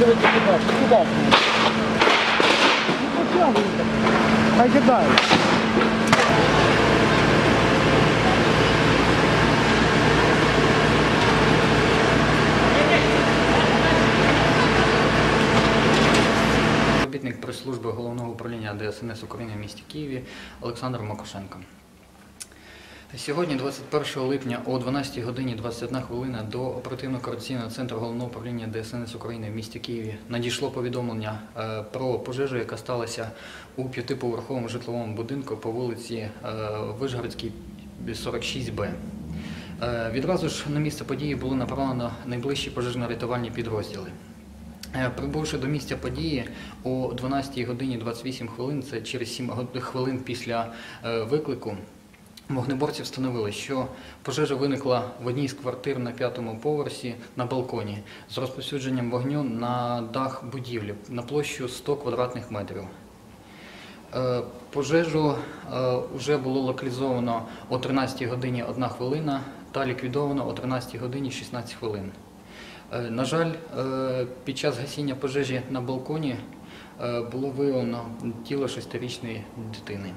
дивіться, куди, куди. Ну, потягуйте. Хай кидають. Робітник прес-служби головного управління ДСНС України в місті Києві Олександр Макушенко. Сьогодні, 21 липня о 12 годині 21 хвилина до оперативно-координаційного центру головного управління ДСНС України в місті Києві надійшло повідомлення е, про пожежу, яка сталася у п'ятиповерховому житловому будинку по вулиці е, Вишгородській, 46Б. Е, Відразу ж на місце події було направлено найближчі пожежно-рятувальні підрозділи. Прибувши до місця події о 12 годині 28 хвилин, це через 7 год- хвилин після виклику, вогнеборці встановили, що пожежа виникла в одній з квартир на п'ятому поверсі на балконі з розповсюдженням вогню на дах будівлі на площу 100 квадратних метрів. Е, Пожежу вже було локалізовано о 13 годині 1 хвилина та ліквідовано о 13 годині 16 хвилин. Е, На жаль, е, під час гасіння пожежі на балконі е, було виявлено тіло шестирічної дитини.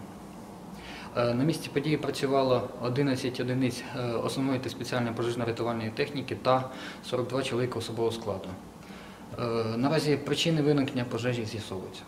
Е, На місці події працювало 11 одиниць е, основної та спеціальної пожежно-рятувальної техніки та 42 чоловіка особового складу. Е, Наразі причини виникнення пожежі з'ясовуються.